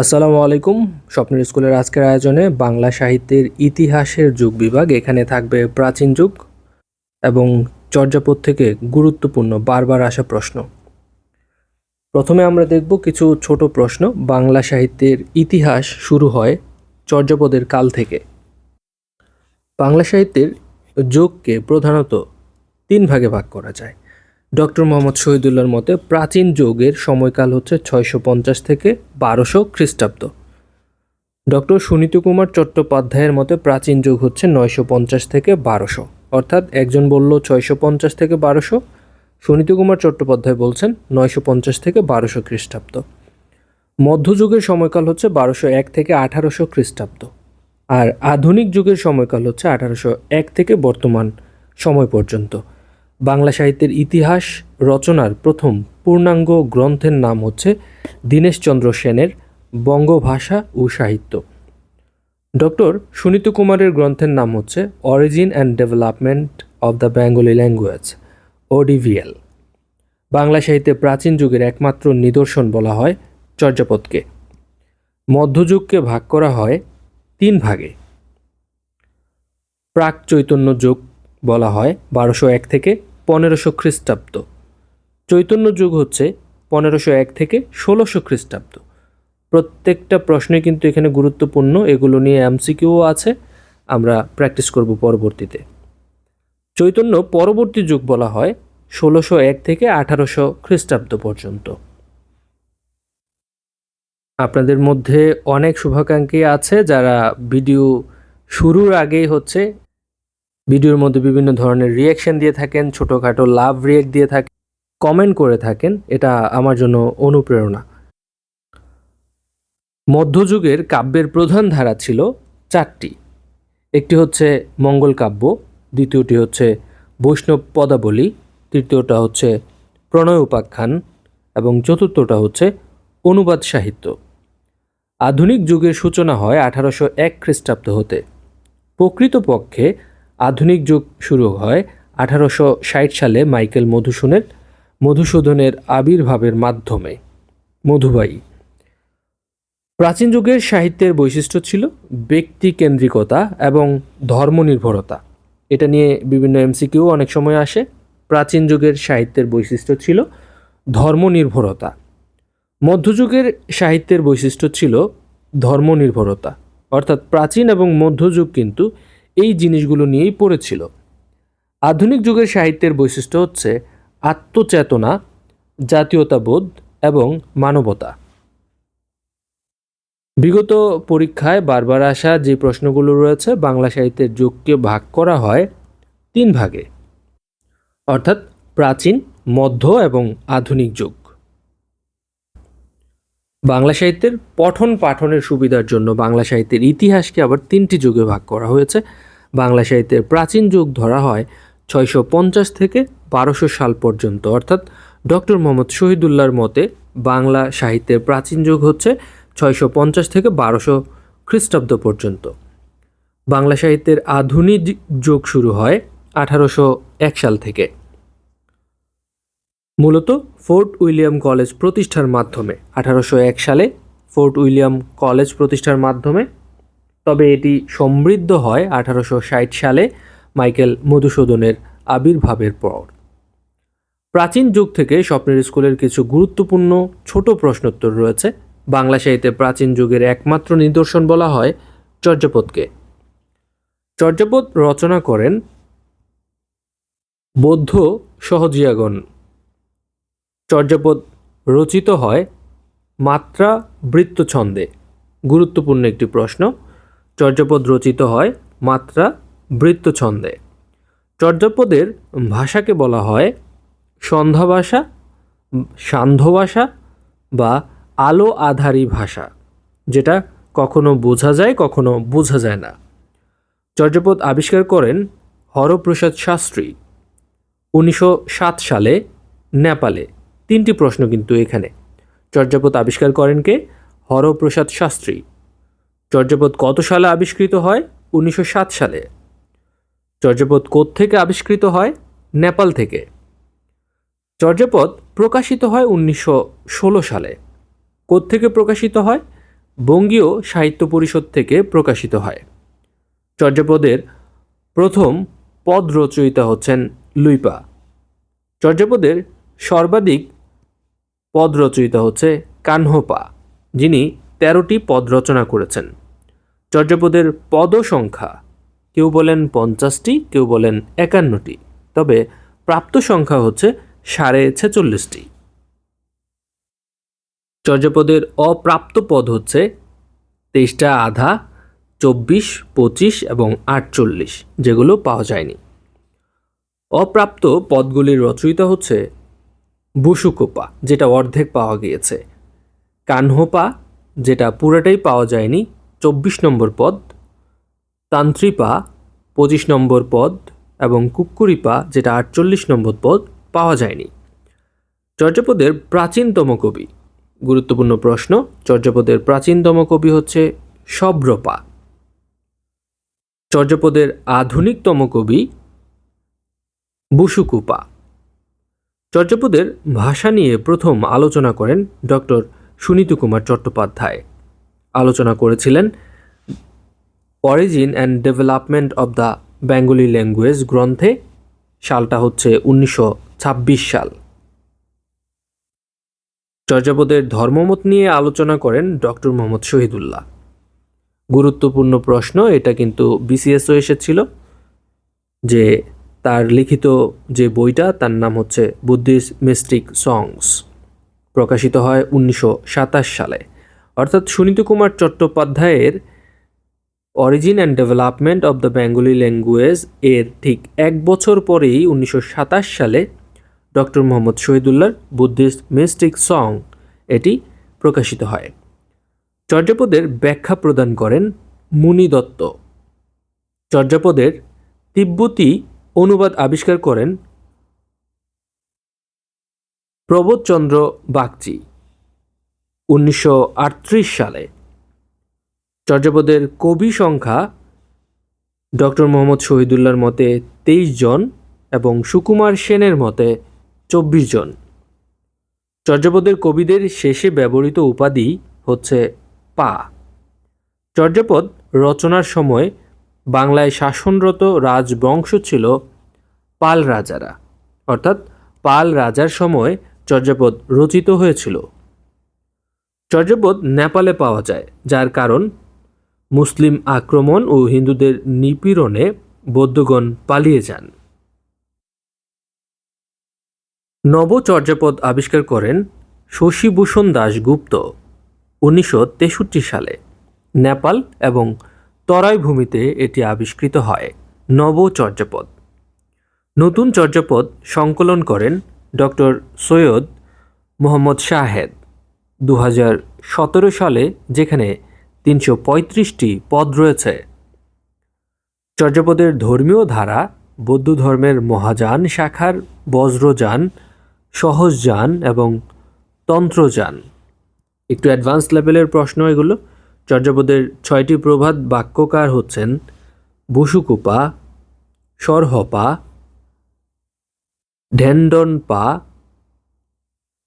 আসসালামু আলাইকুম। স্বপ্নের স্কুলের আজকের আয়োজনে বাংলা সাহিত্যের ইতিহাসের যুগ বিভাগ এখানে থাকবে প্রাচীন যুগ এবং চর্যাপদ থেকে গুরুত্বপূর্ণ বারবার আসা প্রশ্ন। প্রথমে আমরা দেখব কিছু ছোট প্রশ্ন। বাংলা সাহিত্যের ইতিহাস শুরু হয় চর্যাপদের কাল থেকে। বাংলা সাহিত্যের যোগকে প্রধানত তিন ভাগে ভাগ করা যায়। ডক্টর মোহাম্মদ শহীদুল্লাহর মতে প্রাচীন যুগের সময়কাল হচ্ছে ছয়শো পঞ্চাশ থেকে বারোশো খ্রিস্টাব্দ। ডক্টর সুনীত কুমার চট্টোপাধ্যায়ের মতে প্রাচীন যুগ হচ্ছে নয়শো পঞ্চাশ থেকে বারোশো। অর্থাৎ একজন বলল ছয়শো পঞ্চাশ থেকে বারোশো, সুনীত কুমার চট্টোপাধ্যায় বলছেন নয়শো পঞ্চাশ থেকে বারোশো খ্রিস্টাব্দ। মধ্যযুগের সময়কাল হচ্ছে বারোশো এক থেকে আঠারোশো খ্রিস্টাব্দ। আর আধুনিক যুগের সময়কাল হচ্ছে আঠারোশো এক থেকে বর্তমান সময় পর্যন্ত। বাংলা সাহিত্যের ইতিহাস রচনার প্রথম পূর্ণাঙ্গ গ্রন্থের নাম হচ্ছে দীনেশচন্দ্র সেনের বঙ্গভাষা ও সাহিত্য। ডক্টর সুনীত কুমারের গ্রন্থের নাম হচ্ছে origin and development of the Bengali language ODBL Bangla সাহিত্যে প্রাচীন যুগের একমাত্র নিদর্শন বলা হয় চর্যাপদকে। মধ্যযুগকে ভাগ করা হয় তিন ভাগে। প্রাক চৈতন্য যুগ বলা হয় বারোশো এক থেকে পনেরোশো খ্রিস্টাব্দ। চৈতন্য যুগ হচ্ছে পনেরোশো এক থেকে ষোলোশো খ্রিস্টাব্দ। প্রত্যেকটা প্রশ্নে কিন্তু এখানে গুরুত্বপূর্ণ, এগুলো নিয়ে এমসিকিউ আছে। আমরা প্র্যাকটিস করব পরবর্তীতে। চৈতন্য পরবর্তী যুগ বলা হয় ষোলোশো এক থেকে আঠারোশো খ্রিস্টাব্দ পর্যন্ত। আপনাদের মধ্যে অনেক শুভাকাঙ্ক্ষী আছে যারা ভিডিও শুরুর আগেই হচ্ছে ভিডিওর মধ্যে বিভিন্ন ধরনের রিয়াকশন দিয়ে থাকেন, ছোটোখাটো লাভ রিয়েক্ট দিয়ে থাকেন কমেন্ট করে থাকেন, এটা আমার জন্য অনুপ্রেরণা। মধ্যযুগের কাব্যের প্রধান ধারা ছিল চারটি। একটি হচ্ছে মঙ্গল কাব্য, দ্বিতীয়টি হচ্ছে বৈষ্ণব পদাবলী, তৃতীয়টা হচ্ছে প্রণয় উপাখ্যান, এবং চতুর্থটা হচ্ছে অনুবাদ সাহিত্য। আধুনিক যুগের সূচনা হয় আঠারোশো এক খ্রিস্টাব্দ হতে। প্রকৃতপক্ষে আধুনিক যুগ শুরু হয় আঠারোশো ষাট সালে মাইকেল মধুসূনের মধুসূদনের আবির্ভাবের মাধ্যমে। মধুবাই। প্রাচীন যুগের সাহিত্যের বৈশিষ্ট্য ছিল ব্যক্তিকেন্দ্রিকতা এবং ধর্মনির্ভরতা। এটা নিয়ে বিভিন্ন এমসিকিউ অনেক সময় আসে। প্রাচীন যুগের সাহিত্যের বৈশিষ্ট্য ছিল ধর্মনির্ভরতা। মধ্যযুগের সাহিত্যের বৈশিষ্ট্য ছিল ধর্মনির্ভরতা। অর্থাৎ প্রাচীন এবং মধ্যযুগ কিন্তু এই জিনিসগুলো নিয়েই পড়েছিল। আধুনিক যুগের সাহিত্যের বৈশিষ্ট্য হচ্ছে আত্মচেতনা, জাতীয়তাবোধ এবং মানবতা। বিগত পরীক্ষায় বারবার আসা যে প্রশ্নগুলো রয়েছে, বাংলা সাহিত্যের যুগকে ভাগ করা হয় তিন ভাগে। অর্থাৎ প্রাচীন, মধ্য এবং আধুনিক যুগ। বাংলা সাহিত্যের পঠন পাঠনের সুবিধার জন্য বাংলা সাহিত্যের ইতিহাসকে আবার তিনটি যুগে ভাগ করা হয়েছে। বাংলা সাহিত্যের প্রাচীন যুগ ধরা হয় ছয়শো পঞ্চাশ থেকে বারোশো সাল পর্যন্ত। অর্থাৎ ডক্টর মোহাম্মদ শহীদুল্লাহর মতে বাংলা সাহিত্যের প্রাচীন যুগ হচ্ছে ছয়শো পঞ্চাশ থেকে বারোশো খ্রিস্টাব্দ পর্যন্ত। বাংলা সাহিত্যের আধুনিক যুগ শুরু হয় আঠারোশো এক সাল থেকে। মূলত ফোর্ট উইলিয়াম কলেজ প্রতিষ্ঠার মাধ্যমে, আঠারোশো এক সালে ফোর্ট উইলিয়াম কলেজ প্রতিষ্ঠার মাধ্যমে। তবে এটি সমৃদ্ধ হয় আঠারোশো ষাট সালে মাইকেল মধুসূদনের আবির্ভাবের পর। প্রাচীন যুগ থেকে স্বপ্নের স্কুলের কিছু গুরুত্বপূর্ণ ছোট প্রশ্নোত্তর রয়েছে। বাংলা সাহিত্যে প্রাচীন যুগের একমাত্র নিদর্শন বলা হয় চর্যাপদকে। চর্যাপদ রচনা করেন বৌদ্ধ সহজিয়াগণ চর্যাপদ রচিত হয় মাত্রা বৃত্ত ছন্দে গুরুত্বপূর্ণ একটি প্রশ্ন। চর্যাপদ রচিত হয় মাত্রা বৃত্ত ছন্দে চর্যাপদের ভাষাকে বলা হয় সন্ধ্যা ভাষা সান্ধ্য ভাষা বা আলো আধারী ভাষা, যেটা কখনো বোঝা যায়, কখনো বোঝা যায় না। চর্যাপদ আবিষ্কার করেন হরপ্রসাদ শাস্ত্রী, উনিশশো সাত সালে নেপালে। তিনটি প্রশ্ন কিন্তু এখানে। চর্যাপদ আবিষ্কার করেন কে? হরপ্রসাদ শাস্ত্রী। চর্যাপদ কত সালে আবিষ্কৃত হয়? উনিশশো সাত সালে। চর্যাপদ থেকে আবিষ্কৃত হয়? নেপাল থেকে। চর্যাপদ প্রকাশিত হয় উনিশশো ষোলো সালে। থেকে প্রকাশিত হয়? বঙ্গীয় সাহিত্য পরিষদ থেকে প্রকাশিত হয়। চর্যাপদের প্রথম পদ রচয়িতা হচ্ছেন লুইপা। চর্যাপদের সর্বাধিক পদ রচয়িতা হচ্ছে কানহোপা, যিনি তেরোটি পদ রচনা করেছেন। চর্যাপদের পদ সংখ্যা কেউ বলেন পঞ্চাশটি, কেউ বলেন একান্নটি, তবে প্রাপ্ত সংখ্যা হচ্ছে সাড়ে ছেচল্লিশটি। চর্যাপদের অপ্রাপ্ত পদ হচ্ছে তেইশটা আধা, চব্বিশ, পঁচিশ এবং আটচল্লিশ, যেগুলো পাওয়া যায়নি। অপ্রাপ্ত পদগুলির রচয়িতা হচ্ছে বুসুকোপা, যেটা অর্ধেক পাওয়া গিয়েছে। কানহোপা, যেটা পুরোটাই পাওয়া যায়নি, চব্বিশ নম্বর পদ। তান্ত্রিপা, পঁচিশ নম্বর পদ এবং কুক্কুরিপা, যেটা আটচল্লিশ নম্বর পদ, পাওয়া যায়নি। চর্যাপদের প্রাচীনতম কবি, গুরুত্বপূর্ণ প্রশ্ন, চর্যাপদের প্রাচীনতম কবি হচ্ছে সব্রপা। চর্যাপদের আধুনিকতম কবি বুসুকুপা। চর্যাপদের ভাষা নিয়ে প্রথম আলোচনা করেন ডক্টর সুনীতি কুমার চট্টোপাধ্যায়। আলোচনা করেছিলেন origin and development of the Bengali language গ্রন্থে, সালটা হচ্ছে উনিশশো ছাব্বিশ সাল। চর্যাপদের ধর্মমত নিয়ে আলোচনা করেন ডক্টর মোহাম্মদ শহীদুল্লাহ। গুরুত্বপূর্ণ প্রশ্ন, এটা কিন্তু বিসিএসও এসেছিল, যে তার লিখিত যে বইটা, তার নাম হচ্ছে বুদ্ধিস্ট মিস্টিক সংস প্রকাশিত হয় উনিশশো সাতাশ সালে। অর্থাৎ সুনীত কুমার চট্টোপাধ্যায়ের origin and development of the Bengali language এর ঠিক এক বছর পরেই উনিশশো সাতাশ সালে ডক্টর মোহাম্মদ শহীদুল্লাহর বুদ্ধিস্ট মিস্টিক সং এটি প্রকাশিত হয়। চর্যাপদের ব্যাখ্যা প্রদান করেন মুনি দত্ত। চর্যাপদের তিব্বতী অনুবাদ আবিষ্কার করেন প্রবোধচন্দ্র বাগচি, উনিশশো আটত্রিশ সালে। চর্যাপদের কবি সংখ্যা ডক্টর মোহাম্মদ শহীদুল্লাহর মতে তেইশ জন এবং সুকুমার সেনের মতে চব্বিশ জন। চর্যাপদের কবিদের শেষে ব্যবহৃত উপাধি হচ্ছে পা। চর্যাপদ রচনার সময় বাংলায় শাসনরত রাজবংশ ছিল পাল রাজারা। অর্থাৎ পাল রাজার সময় চর্যাপদ রচিত হয়েছিল। চর্যাপদ নেপালে পাওয়া যায়, যার কারণ মুসলিম আক্রমণ ও হিন্দুদের নিপীড়নে বৌদ্ধগণ পালিয়ে যান। নবচর্যাপদ আবিষ্কার করেন শশীভূষণ দাশগুপ্ত উনিশশো তেষট্টি সালে। নেপাল এবং তরাই ভূমিতে এটি আবিষ্কৃত হয়। নব চর্যাপদ নতুন চর্যাপদ সংকলন করেন ডক্টর সৈয়দ মোহাম্মদ শাহেদ। দু সালে যেখানে তিনশো পঁয়ত্রিশটি পদ রয়েছে। চর্যাপদের ধর্মীয় ধারা বৌদ্ধ ধর্মের মহাযান শাখার বজ্রযান, সহজযান এবং তন্ত্রযান। একটু অ্যাডভান্স লেভেলের প্রশ্ন এগুলো। চর্যাপদের ছয়টি প্রভাত বাক্যকার হচ্ছেন বসুকুপা সরহপা ঢেন্ডন পা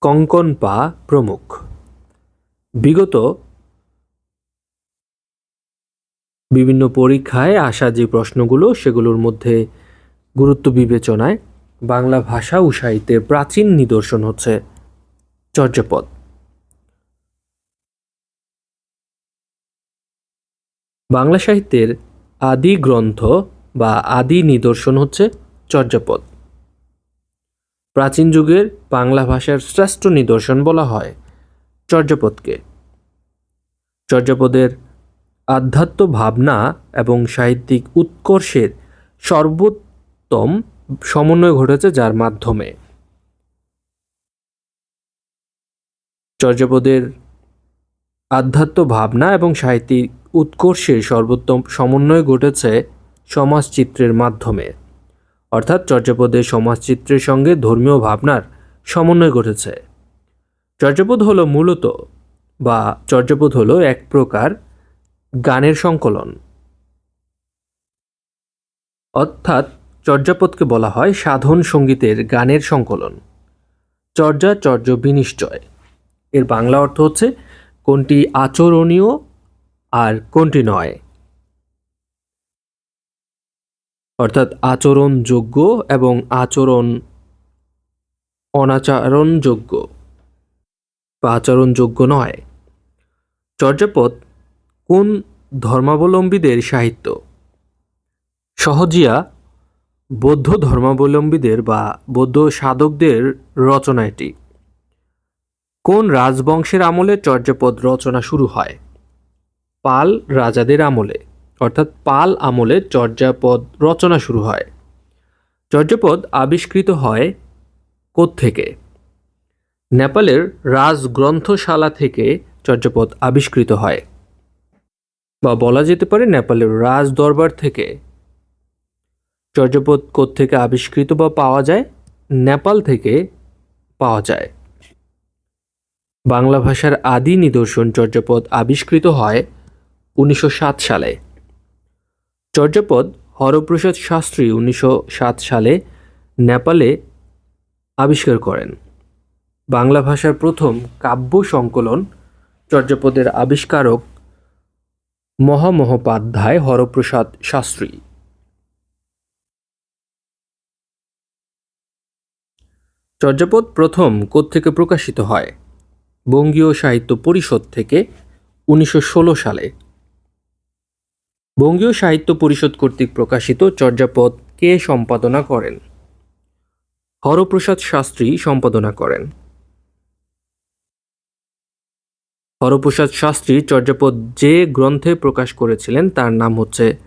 কঙ্কন পা প্রমুখ। বিগত বিভিন্ন পরীক্ষায় আসা যে প্রশ্নগুলো, সেগুলোর মধ্যে গুরুত্ব বিবেচনায় বাংলা ভাষা ও সাহিত্যের প্রাচীন নিদর্শন হচ্ছে চর্যাপদ। বাংলা সাহিত্যের আদি গ্রন্থ বা আদি নিদর্শন হচ্ছে চর্যাপদ। প্রাচীন যুগের বাংলা ভাষার শ্রেষ্ঠ নিদর্শন বলা হয় চর্যাপদকে। চর্যাপদের আধ্যাত্ম ভাবনা এবং সাহিত্যিক উৎকর্ষের সর্বোত্তম সমন্বয় ঘটেছে যার মাধ্যমে। চর্যাপদের আধ্যাত্ম ভাবনা এবং সাহিত্যিক উৎকর্ষের সর্বোত্তম সমন্বয় ঘটেছে সমাজচিত্রের মাধ্যমে। অর্থাৎ চর্যাপদের সমাজচিত্রের সঙ্গে ধর্মীয় ভাবনার সমন্বয় ঘটেছে। চর্যাপদ হলো মূলত বা চর্যাপদ হলো এক প্রকার গানের সংকলন। অর্থাৎ চর্যাপদকে বলা হয় সাধন সঙ্গীতের গানের সংকলন। চর্যা চর্য বিনিশ্চয়। এর বাংলা অর্থ হচ্ছে কোনটি আচরণীয় আর কোনটি নয়। অর্থাৎ আচরণযোগ্য এবং আচরণ অনাচরণযোগ্য। বা আচরণযোগ্য নয়। চর্যাপদ, কোন ধর্মাবলম্বীদের সাহিত্য? সহজিয়া, বৌদ্ধ ধর্মাবলম্বীদের বা বৌদ্ধ সাধকদের রচনা এটি কোন রাজবংশের আমলে চর্যাপদ রচনা শুরু হয়? পাল রাজাদের আমলে, অর্থাৎ পাল আমলে চর্যাপদ রচনা শুরু হয়। চর্যাপদ আবিষ্কৃত হয় থেকে নেপালের রাজগ্রন্থশালা থেকে চর্যাপদ আবিষ্কৃত হয়। বা বলা যেতে পারে নেপালের রাজ দরবার থেকে। চর্যাপদ থেকে আবিষ্কৃত বা পাওয়া যায়? নেপাল থেকে পাওয়া যায়। বাংলা ভাষার আদি নিদর্শন চর্যাপদ আবিষ্কৃত হয় উনিশশো সাত সালে। চর্যাপদ হরপ্রসাদ শাস্ত্রী উনিশশো সাত সালে নেপালে আবিষ্কার করেন। বাংলা ভাষার প্রথম কাব্য সংকলন চর্যাপদের আবিষ্কারক মহামহোপাধ্যায় হরপ্রসাদ শাস্ত্রী। চর্যাপদ প্রথম কোত্থেকে প্রকাশিত হয়? বঙ্গীয় সাহিত্য পরিষদ থেকে উনিশশো ষোলো সালে। বঙ্গীয় সাহিত্য পরিষদ কর্তৃক প্রকাশিত চর্যাপদ কে সম্পাদনা করেন? হরপ্রসাদ শাস্ত্রী সম্পাদনা করেন। হরপ্রসাদ শাস্ত্রী চর্যাপদ যে গ্রন্থে প্রকাশ করেছিলেন তার নাম হচ্ছে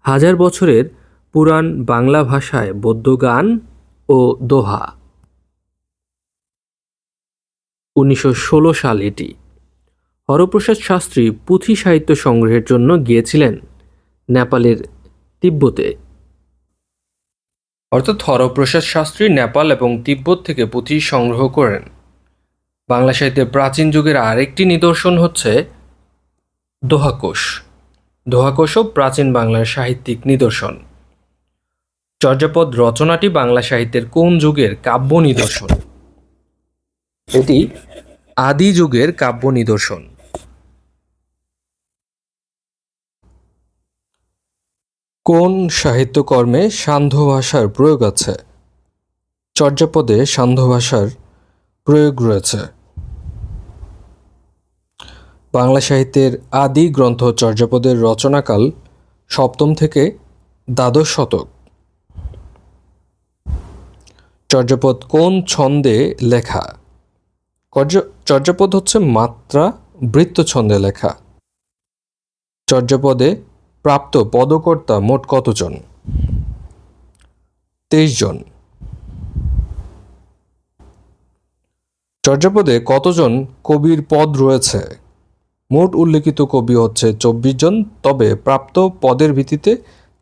হাজার বছরের পুরাণ বাংলা ভাষায় বৌদ্ধ গান ও দোহা। উনিশশো ষোলো সাল এটি। হরপ্রসাদ শাস্ত্রী পুঁথি সাহিত্য সংগ্রহের জন্য গিয়েছিলেন। নেপালের তিব্বতে। অর্থাৎ হরপ্রসাদ শাস্ত্রী নেপাল এবং তিব্বত থেকে পুঁথি সংগ্রহ করেন। বাংলা সাহিত্যের প্রাচীন যুগের আরেকটি নিদর্শন হচ্ছে দোহাকোষ। দোহাকোষও প্রাচীন বাংলার সাহিত্যিক নিদর্শন। চর্যাপদ রচনাটি বাংলা সাহিত্যের কোন যুগের কাব্য নিদর্শন? এটি আদি যুগের কাব্য নিদর্শন। কোন সাহিত্যকর্মে সান্ধ্য ভাষার প্রয়োগ আছে? চর্যাপদে সান্ধ্য ভাষার প্রয়োগ রয়েছে। বাংলা সাহিত্যের আদি গ্রন্থ চর্যাপদের রচনাকাল সপ্তম থেকে দ্বাদশ শতক। চর্যাপদ কোন ছন্দে লেখা? চর্যাপদ হচ্ছে মাত্রা বৃত্ত ছন্দে লেখা। চর্যাপদে প্রাপ্ত পদকর্তা মোট কতজন? তেইশ জন। চর্যাপদে কতজন কবির পদ রয়েছে? মোট উল্লেখিত কবি হচ্ছে চব্বিশ জন, তবে প্রাপ্ত পদের ভিত্তিতে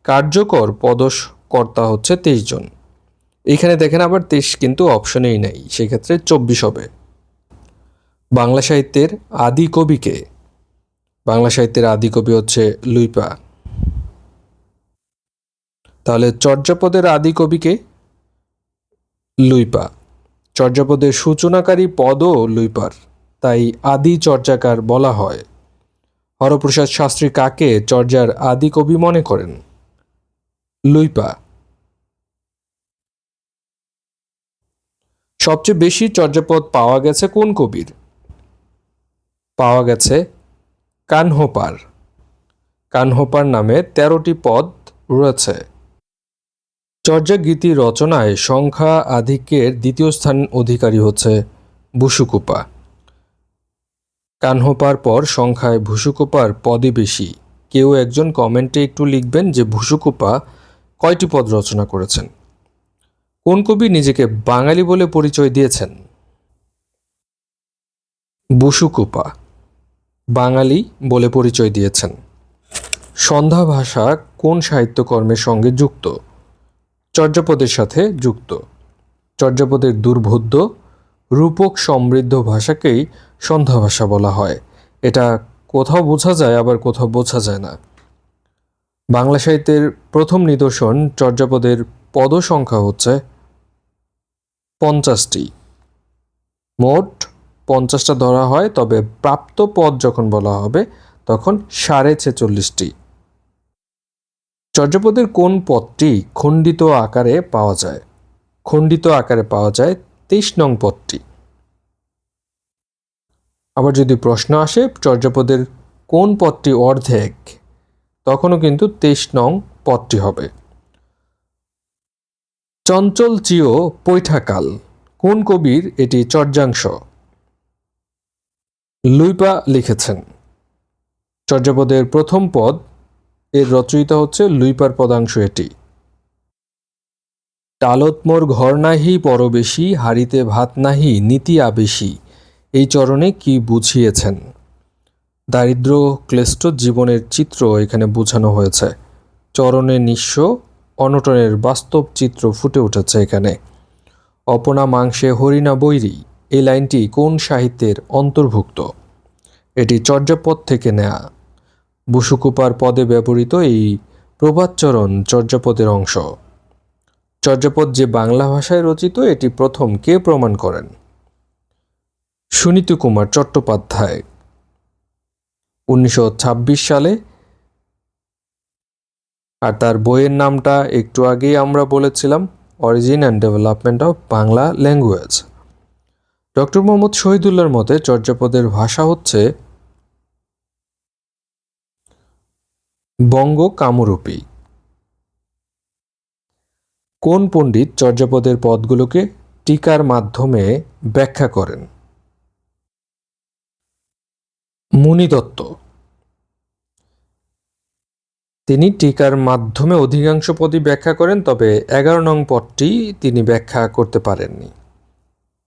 কার্যকর পদকর্তা হচ্ছে তেইশ জন। এখানে দেখেন আবার তেইশ কিন্তু অপশনেই নেই, সেক্ষেত্রে চব্বিশ হবে। বাংলা সাহিত্যের আদি কবিকে বাংলা সাহিত্যের আদি কবি হচ্ছে লুইপা। তাহলে চর্যাপদের আদি কবিকে লুইপা। চর্যাপদের সূচনাকারী পদও লুইপার, তাই আদি চর্যাকার বলা হয়। হরপ্রসাদ শাস্ত্রী কাকে চর্যার আদি কবি মনে করেন? লুইপা। সবচেয়ে বেশি চর্যাপদ পাওয়া গেছে কোন কবির? পাওয়া গেছে কানহোপার। কানহোপার নামে তেরোটি পদ রয়েছে। চর্যাগীতি রচনায় সংখ্যা আধিক্যের দ্বিতীয় স্থান অধিকারী হচ্ছে ভুসুকুপা। কানহোপার পর সংখ্যায় ভুসুকুপার পদই বেশি। কেউ একজন কমেন্টে একটু লিখবেন যে ভুসুকুপা কয়টি পদ রচনা করেছেন? কোন কবি নিজেকে বাঙালি বলে পরিচয় দিয়েছেন? বুসুকুপা বাঙালি বলে পরিচয় দিয়েছেন। সন্ধ্যা ভাষা কোন সাহিত্যকর্মের সঙ্গে যুক্ত? চর্যাপদের সাথে যুক্ত। চর্যাপদের দুর্বোধ্য, রূপক সমৃদ্ধ ভাষাকেই সন্ধ্যা ভাষা বলা হয়। এটা কোথাও বোঝা যায়, আবার কোথাও বোঝা যায় না। বাংলা সাহিত্যের প্রথম নিদর্শন চর্যাপদের পদ সংখ্যা হচ্ছে পঞ্চাশটি। মোট পঞ্চাশটা ধরা হয়, তবে প্রাপ্ত পদ যখন বলা হবে, তখন সাড়ে ছেচল্লিশটি। চর্যাপদের কোন পদটি খণ্ডিত আকারে পাওয়া যায়? খণ্ডিত আকারে পাওয়া যায় তেইশ নং পদটি। আবার যদি প্রশ্ন আসে, চর্যাপদের কোন পদটি অর্ধেক, তখনও কিন্তু তেইশ নং পদটি হবে। চঞ্চল চিও পৈঠাকাল, কোন কবির এটি চর্যাংশ? লুইপা লিখেছেন। চর্যাপদের প্রথম পদ এর রচয়িতা হচ্ছে লুইপার পদাংশ এটি। টালত মোর ঘর নাহি পরবেশী হাড়িতে ভাত নাহি, নীতি আবেশী। এই চরণে কি বুঝিয়েছেন? দারিদ্র ক্লেষ্ট জীবনের চিত্র এখানে বোঝানো হয়েছে। চরণে নিঃস্ব, অনটনের বাস্তব চিত্র ফুটে উঠেছে এখানে। অপনা মাংসে হরিণা বৈরী, এই লাইনটি কোন সাহিত্যের অন্তর্ভুক্ত? এটি চর্যাপদ থেকে নেয়া। বসুকুপার পদে ব্যবহৃত এই প্রভাতচরণ চর্যাপদের অংশ। চর্যাপদ যে বাংলা ভাষায় রচিত, এটি প্রথম কে প্রমাণ করেন? সুনীতি কুমার চট্টোপাধ্যায়। উনিশশো ছাব্বিশ সালে। আর তার বইয়ের নামটা একটু আগেই আমরা বলেছিলাম origin and development of Bangla language doctor Mohammad শহীদুল্লাহর মতে, চর্যাপদের ভাষা হচ্ছে বঙ্গ কামরূপী কোন পণ্ডিত চর্যাপদের পদগুলোকে টিকার মাধ্যমে ব্যাখ্যা করেন? মুনি দত্ত তিনি টিকার মাধ্যমে অধিকাংশ পদই ব্যাখ্যা করেন, তবে এগারো নং পদটি তিনি ব্যাখ্যা করতে পারেননি।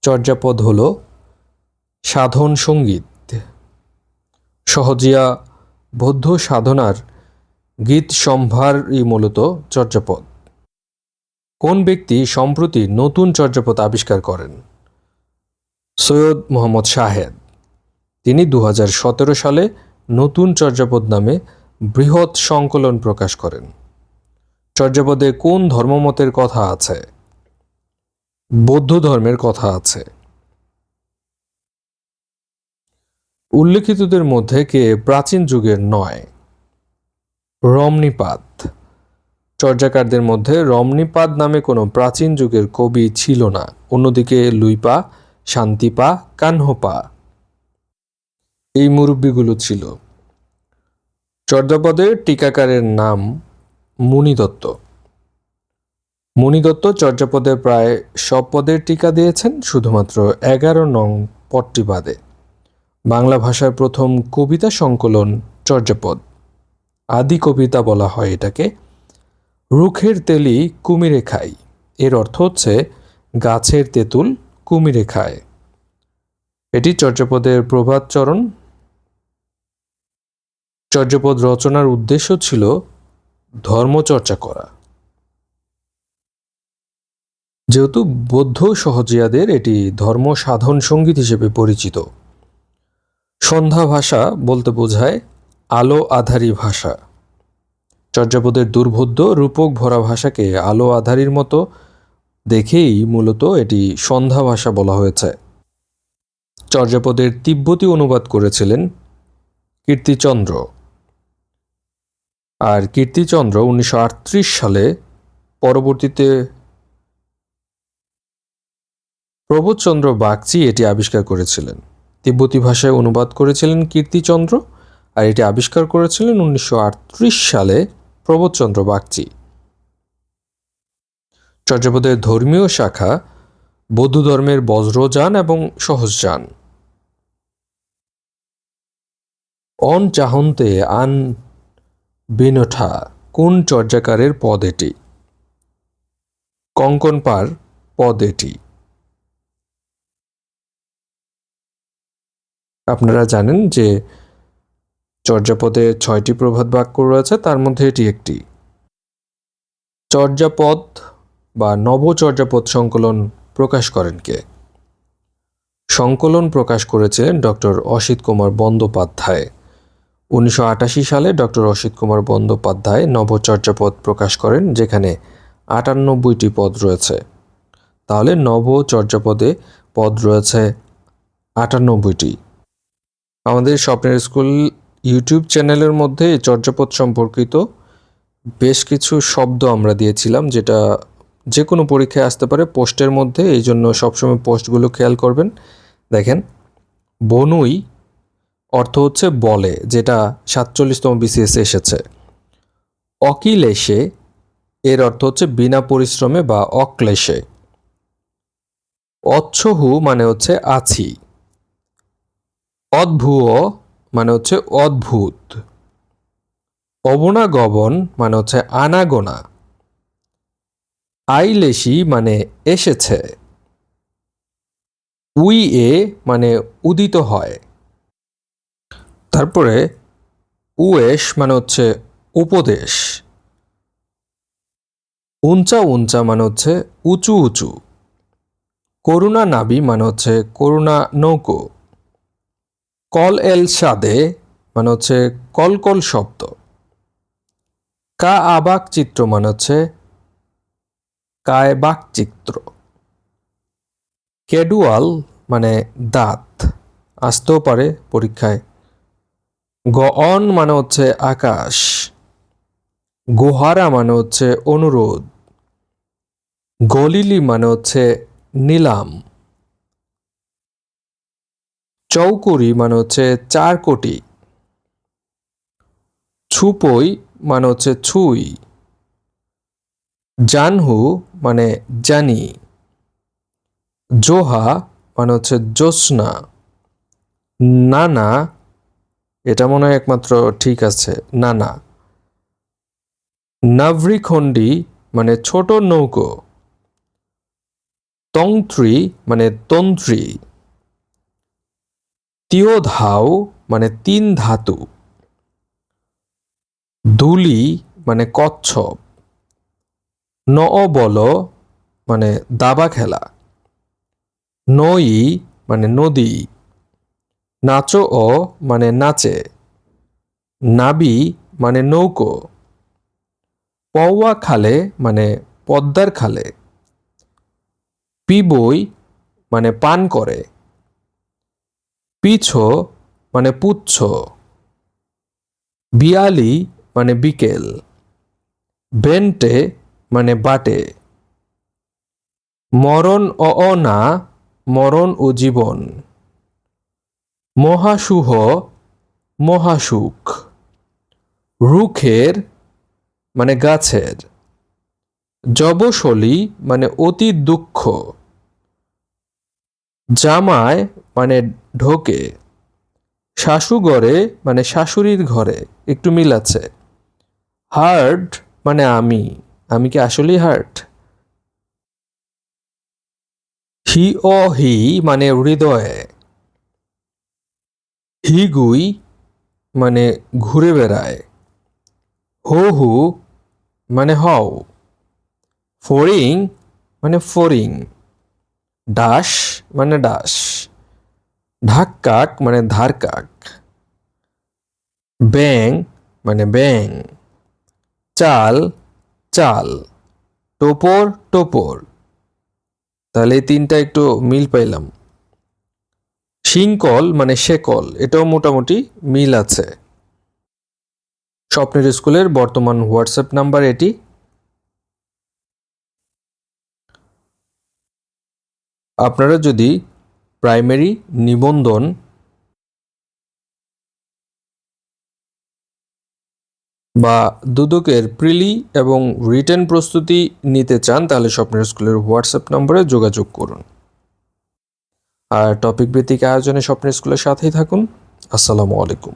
চর্যাপদ হল সাধন সংগীত। সহজিয়া বৌদ্ধ সাধনার গীত সম্ভারই মূলত চর্যাপদ। কোন ব্যক্তি সম্প্রতি নতুন চর্যাপদ আবিষ্কার করেন? সৈয়দ মোহাম্মদ শাহেদ। তিনি দু হাজার সতেরো সালে নতুন চর্যাপদ নামে বৃহৎ সংকলন প্রকাশ করেন। চর্যাপদে কোন ধর্মমতের কথা আছে? বৌদ্ধ ধর্মের কথা আছে। উল্লেখিতদের মধ্যে কে প্রাচীন যুগের নয়। রমণীপাদ। চর্যাকারদের মধ্যে রমণীপাদ নামে কোনো প্রাচীন যুগের কবি ছিল না। অন্যদিকে লুইপা, শান্তিপা, কানহপা এই মুরব্বীগুলো ছিল। চর্যাপদের টিকাকারের নাম মুনিদত্ত। মুনিদত্ত চর্যাপদে প্রায় সব পদের টিকা দিয়েছেন শুধুমাত্র এগারো নং পদটি বাদে বাংলা ভাষার প্রথম কবিতা সংকলন চর্যাপদ। আদি কবিতা বলা হয় এটাকে। রুখের তেলি কুমিরে খাই। এর অর্থ হচ্ছে, গাছের তেঁতুল কুমিরে খায়। এটি চর্যাপদের প্রভাতচরণ চর্যাপদ রচনার উদ্দেশ্য ছিল, ধর্মচর্চা করা। যেহেতু বৌদ্ধ সহজিয়াদের এটি ধর্ম সাধন সংগীত হিসেবে পরিচিত। সন্ধ্যা ভাষা বলতে বোঝায় আলো আধারী ভাষা। চর্যাপদের দুর্বোধ্য রূপক ভরা ভাষাকে আলো আধারীর মতো দেখেই মূলত এটি সন্ধ্যা ভাষা বলা হয়েছে। চর্যাপদের তিব্বতী অনুবাদ করেছিলেন কীর্তিচন্দ্র। আর কীর্তিচন্দ্র উনিশশো আটত্রিশ সালে পরবর্তীতে প্রবোধচন্দ্র বাগচি এটি আবিষ্কার করেছিলেন। তিব্বতী ভাষায় অনুবাদ করেছিলেন কীর্তিচন্দ্র। আর এটি আবিষ্কার করেছিলেন উনিশশো আটত্রিশ সালে প্রবোধচন্দ্র বাগচি। চর্যাপদের ধর্মীয় শাখা বৌদ্ধ ধর্মের বজ্রযান এবং সহজযান। অন চাহন্তে আন বিনঠা, কোন চর্যাকারের পদ এটি? কঙ্কন কঙ্কনপার পদ এটি। আপনারা জানেন যে চর্যাপদে ছয়টি প্রভাত বাক্য রয়েছে, তার মধ্যে এটি একটি। চর্যাপদ বা নবচর্যাপদ সংকলন প্রকাশ করেন কে? সংকলন প্রকাশ করেছে ডক্টর অসিত কুমার বন্দ্যোপাধ্যায়। উনিশশো আটাশি সালে ডক্টর অসিত কুমার বন্দ্যোপাধ্যায় নবচর্যাপদ প্রকাশ করেন, যেখানে আটানব্বইটি পদ রয়েছে। তাহলে নবচর্যাপদে পদ রয়েছে আটানব্বইটি। আমাদের স্বপ্নের স্কুল ইউটিউব চ্যানেলের মধ্যে এই চর্যাপদ সম্পর্কিত বেশ কিছু শব্দ আমরা দিয়েছিলাম, যেটা যে কোনো পরীক্ষায় আসতে পারে। পোস্টের মধ্যে এই জন্য সবসময় পোস্টগুলো খেয়াল করবেন। দেখেন, বনুই অর্থ হচ্ছে বলে, যেটা সাতচল্লিশতম বিসিএস এসেছে। অকিলেশে এর অর্থ হচ্ছে বিনা পরিশ্রমে বা অক্লেশে। অচ্ছহু মানে হচ্ছে আছি। অদ্ভুয় মানে হচ্ছে অদ্ভুত। অবনাগমন মানে হচ্ছে আনাগোনা। আইলেশি মানে এসেছে। উই এ মানে উদিত হয়। তারপরে উয়েশ মানে হচ্ছে উপদেশ। উঞ্চা উঞ্চা মানে হচ্ছে উঁচু উঁচু। করুণা নাবি মানে হচ্ছে করুণা নৌকো। কল এল সাদে মানে হচ্ছে কলকল শব্দ। কা আবাক চিত্র মানে হচ্ছে কায় বাক চিত্র। ক্যাডুয়াল মানে দাঁত, আসতেও পারে পরীক্ষায়। গঅন মানে হচ্ছে আকাশ। গোহারা মানে হচ্ছে অনুরোধ। গলিলি মানে হচ্ছে নিলাম। চৌকুরি মানে হচ্ছে চার কোটি। ছুপই মানে হচ্ছে ছুই। জানহু মানে জানি। জোহা মানে হচ্ছে জ্যোৎস্না। নানা, এটা মনে হয় একমাত্র ঠিক আছে, নানা। নাভরিখণ্ডি মানে ছোট নৌকো। তন্ত্রী মানে তন্ত্রী। তিয়োধাও মানে তিন ধাতু। দুলি মানে কচ্ছপ। নবল মানে দাবা খেলা। নই মানে নদী। নাচো অ মানে নাচে। নাবি মানে নৌকো। পওয়া খালে মানে পদ্মার খালে। পিবই মানে পান করে। পিছো মানে পুচ্ছ। বিয়ালি মানে বিকেল। বেন্টে মানে বাটে। মরণ অ অনা মরণ ও জীবন। মহাসুহ, মহাসুখ। রুখের মানে গাছের। জবসলি মানে অতি দুঃখ। জামায় মানে ঢোকে শাশুঘরে মানে শাশুড়ির ঘরে, একটু মিল আছে। হার্ট মানে আমি আমি কি আসলেই হার্ট হি ও হি মানে হৃদয়ে। হিগুই মানে ঘুরে বেড়ায়। হো হু মানে হও। ফড়িং মানে ফড়িং ডাস মানে ডাস ঢাক কাক মানে ধার কাক ব্যাং মানে ব্যাং চাল চাল টোপর টোপর তাহলে এই তিনটা একটু মিল পাইলাম। শিংকল মানে শেকল, এটাও মোটামুটি মিল আছে। স্বপ্নের স্কুলের বর্তমান হোয়াটসঅ্যাপ নাম্বার এটি। আপনারা যদি প্রাইমারি নিবন্ধন বা দুদকের প্রিলি এবং রিটার্ন প্রস্তুতি নিতে চান, তাহলে স্বপ্নের স্কুলের হোয়াটসঅ্যাপ নম্বরে যোগাযোগ করুন। আর টপিক ভিত্তিক আয়োজনে স্বপ্নের স্কুলের সাথেই থাকুন। আসসালামু আলাইকুম।